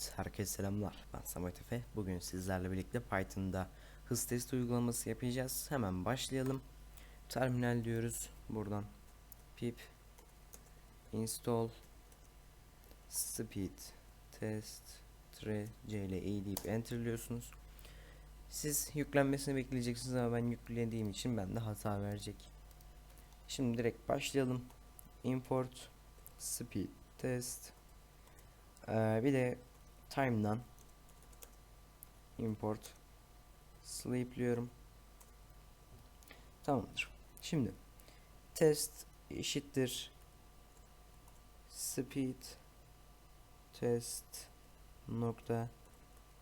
Evet, herkese selamlar. Ben Samet Efe. Bugün sizlerle birlikte Python'da hız testi uygulaması yapacağız. Hemen başlayalım. Terminal diyoruz. Buradan pip install speed test c ile e deyip enterliyorsunuz. Siz yüklenmesini bekleyeceksiniz ama ben yüklediğim için bende hata verecek. Şimdi direkt başlayalım. Import speed test ee, bir de time'dan import sleep'liyorum. Tamamdır. Şimdi test eşittir speed test nokta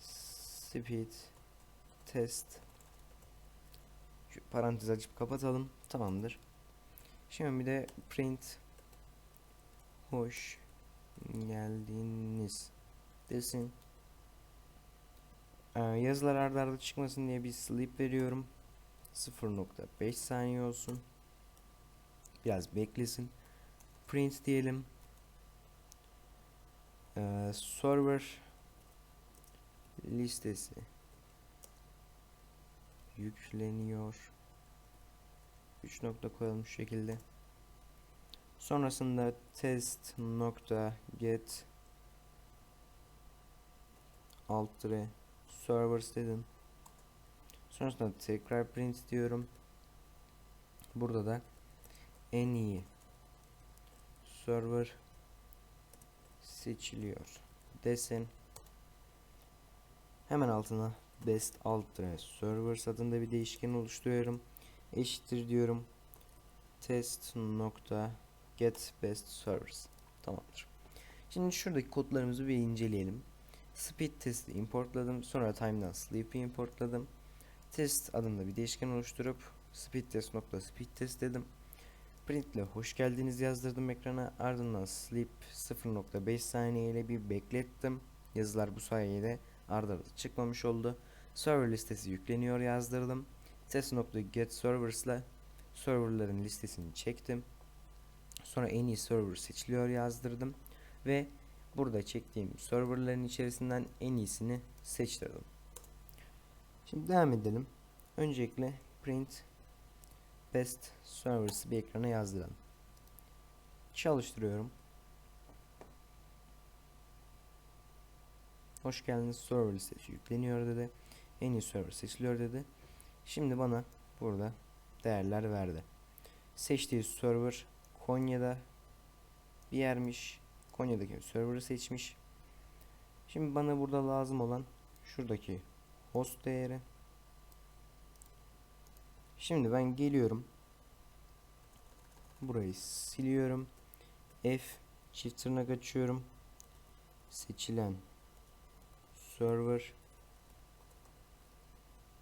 speed test şu parantez açıp kapatalım. Tamamdır. Şimdi bir de print hoş geldiniz desin. Ee, yazılar arda arda çıkmasın diye bir sleep veriyorum. 0.5 saniye olsun. Biraz beklesin. Print diyelim. Ee, server listesi yükleniyor. 3 nokta koyalım şu şekilde. Sonrasında test nokta get alt tire servers dedim. Sonrasında tekrar print diyorum. Burada da en iyi server seçiliyor desin. Hemen altına best alt tire servers adında bir değişken oluşturuyorum. Eşittir diyorum. Test nokta get best servers. Tamamdır. Şimdi şuradaki kodlarımızı bir inceleyelim. Speed testi importladım. Sonra time'dan sleep'i importladım. Test adında bir değişken oluşturup speed test nokta speed test dedim. Print ile hoş geldiniz yazdırdım ekrana. Ardından sleep 0.5 saniye ile bir beklettim. Yazılar bu sayede arda arda çıkmamış oldu. Server listesi yükleniyor yazdırdım. Test.get servers ile serverların listesini çektim. Sonra en iyi server seçiliyor yazdırdım. Ve burada çektiğim serverların içerisinden en iyisini seçtirdim. Şimdi devam edelim. Öncelikle print best servers bir ekrana yazdıralım. Çalıştırıyorum. Hoş geldiniz server listesi yükleniyor dedi. En iyi server seçiliyor dedi. Şimdi bana burada değerler verdi. Seçtiği server Konya'da bir yermiş. Konya'daki server'ı seçmiş. Şimdi bana burada lazım olan şuradaki host değeri. Şimdi ben geliyorum. Burayı siliyorum. F çift tırnak açıyorum. Seçilen server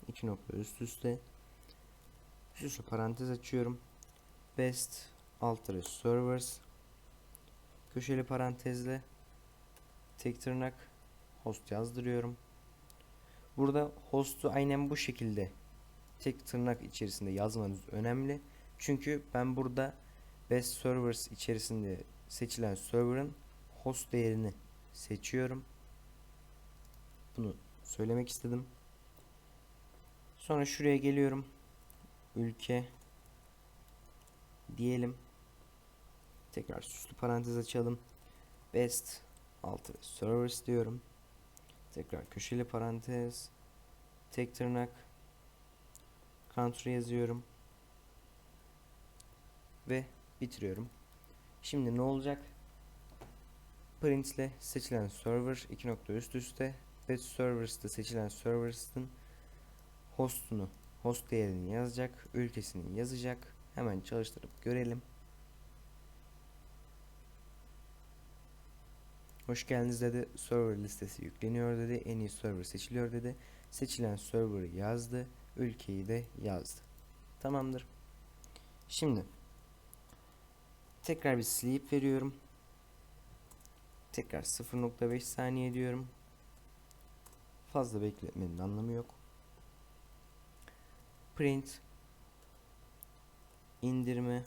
iki nokta üst üste şu, şu parantez açıyorum. Best alt servers köşeli parantezle tek tırnak host yazdırıyorum. Burada host'u aynen bu şekilde tek tırnak içerisinde yazmanız önemli. Çünkü ben burada best servers içerisinde seçilen server'ın host değerini seçiyorum. Bunu söylemek istedim. Sonra şuraya geliyorum. Ülke diyelim. Tekrar süslü parantez açalım. Best altı servers diyorum. Tekrar köşeli parantez. Tek tırnak. Country yazıyorum. Ve bitiriyorum. Şimdi ne olacak? Print ile seçilen server iki nokta üst üste Best servers'ta seçilen servers'ın host'unu, host değerini yazacak, ülkesini yazacak. Hemen çalıştırıp görelim. Hoş geldiniz dedi. Server listesi yükleniyor dedi. En iyi server seçiliyor dedi. Seçilen server'ı yazdı. Ülkeyi de yazdı. Tamamdır. Şimdi tekrar bir sleep veriyorum. Tekrar 0.5 saniye diyorum. Fazla bekletmenin anlamı yok. Print indirme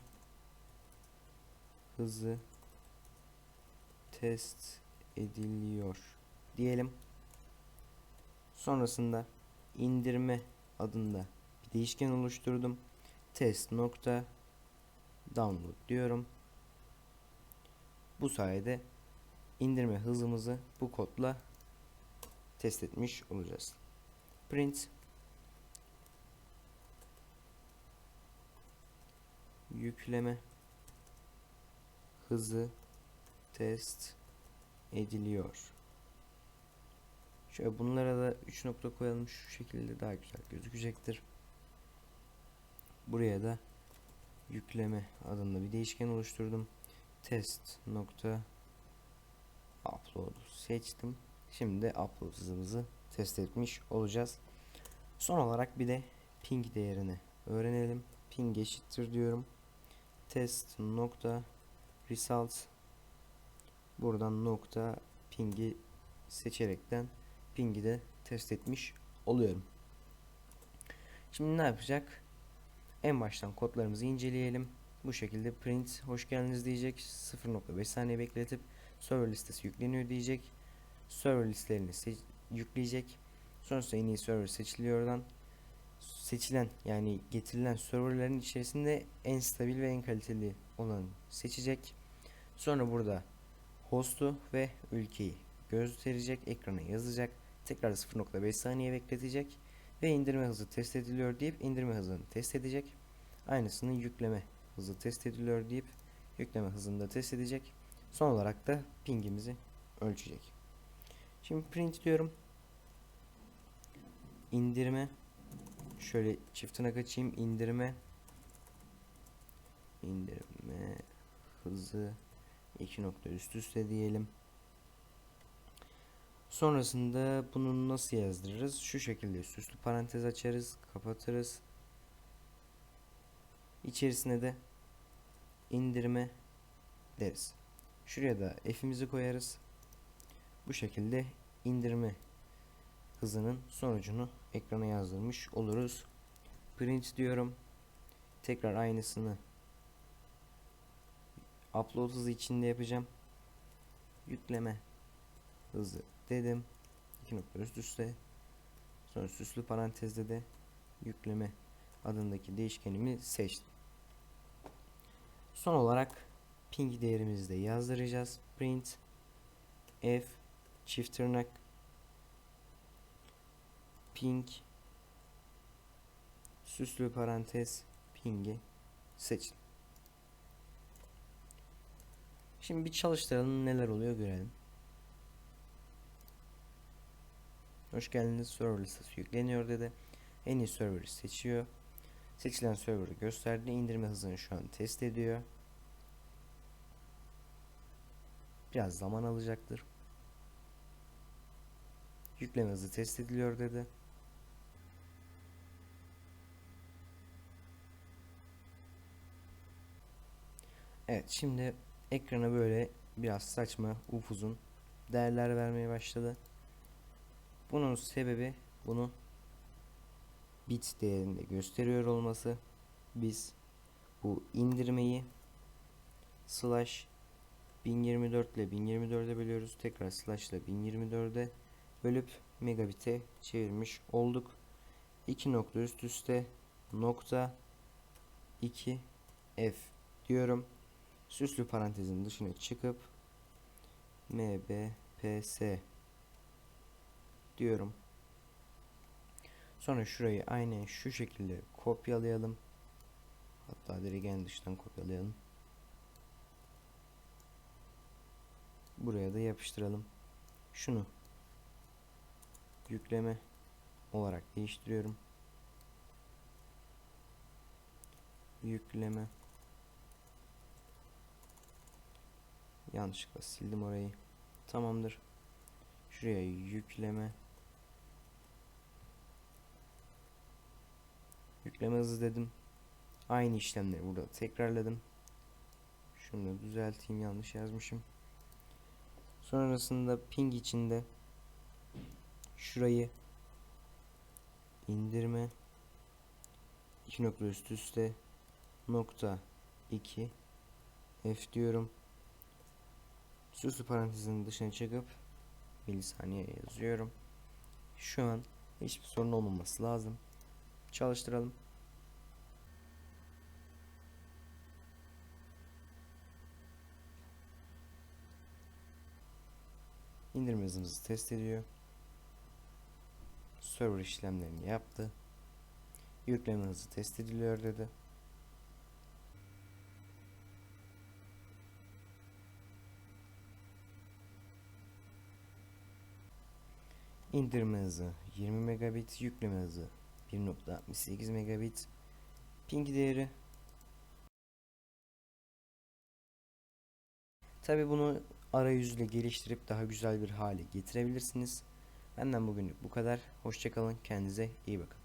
hızı test ediliyor diyelim. Sonrasında indirme adında bir değişken oluşturdum. Test nokta download diyorum. Bu sayede indirme hızımızı bu kodla test etmiş olacağız. Print yükleme hızı test ediliyor. Şöyle bunlara da 3 nokta koyalım şu şekilde daha güzel gözükecektir. Buraya da yükleme adında bir değişken oluşturdum. Test nokta upload seçtim. Şimdi upload hızımızı test etmiş olacağız. Son olarak bir de ping değerini öğrenelim. Ping eşittir diyorum. Test nokta result buradan nokta ping'i seçerekten ping'i de test etmiş oluyorum. Şimdi ne yapacak? En baştan kodlarımızı inceleyelim. Bu şekilde print hoş geldiniz diyecek. 0.5 saniye bekletip server listesi yükleniyor diyecek. Server listelerini yükleyecek. Sonrasında en iyi server seçiliyor oradan. Seçilen yani getirilen serverlerin içerisinde en stabil ve en kaliteli olanı seçecek. Sonra burada host'u ve ülkeyi gösterecek, ekrana yazacak. Tekrar 0.5 saniye bekletecek ve indirme hızı test ediliyor deyip indirme hızını test edecek. Aynısını yükleme hızı test ediliyor deyip yükleme hızını da test edecek. Son olarak da pingimizi ölçecek. Şimdi print diyorum. İndirme şöyle çiftine kaçayım indirme indirme hızı 2 nokta üst üste diyelim. Sonrasında bunu nasıl yazdırırız? Şu şekilde süslü parantez açarız, kapatırız. İçerisine de indirme deriz. Şuraya da f'imizi koyarız. Bu şekilde indirme hızının sonucunu ekrana yazdırmış oluruz. Print diyorum. Tekrar aynısını upload hızı içinde yapacağım. Yükleme hızı dedim. İki nokta üst üste. Sonra süslü parantezde de yükleme adındaki değişkenimi seçtim. Son olarak ping değerimizi de yazdıracağız. Print f çift tırnak ping süslü parantez ping'i seçtim. Şimdi bir çalıştıralım neler oluyor görelim. Hoş geldiniz server listesi yükleniyor dedi. En iyi server'ı seçiyor. Seçilen server'ı gösterdi. İndirme hızını şu an test ediyor. Biraz zaman alacaktır. Yükleme hızı test ediliyor dedi. Evet şimdi ekrana böyle biraz saçma upuzun değerler vermeye başladı. Bunun sebebi bunu bit değerinde gösteriyor olması. Biz bu indirmeyi slash 1024 ile 1024'e bölüyoruz. Tekrar slash ile 1024'e bölüp megabit'e çevirmiş olduk. 2 nokta üst üste nokta 2 f diyorum. Süslü parantezin dışına çıkıp mbps diyorum. Sonra şurayı aynen şu şekilde kopyalayalım. Hatta direkt en dıştan kopyalayalım. Buraya da yapıştıralım. Şunu yükleme olarak değiştiriyorum. Yükleme Yanlışlıkla sildim orayı. Tamamdır. Şuraya yükleme Yükleme hızı dedim. Aynı işlemleri burada tekrarladım. Şunu düzelteyim yanlış yazmışım. Sonrasında ping içinde şurayı indirme 2 nokta üst üste nokta 2 f diyorum. Süslü parantezin dışına çıkıp milisaniye yazıyorum. Şu an hiçbir sorun olmaması lazım. Çalıştıralım. İndirme hızımızı test ediyor. Server işlemlerini yaptı. Yükleme hızı test ediliyor dedi. İndirme hızı 20 megabit, yükleme hızı 1.68 megabit. Ping değeri Tabi bunu arayüzle geliştirip daha güzel bir hale getirebilirsiniz. Benden bugünlük bu kadar. Hoşçakalın. Kendinize iyi bakın.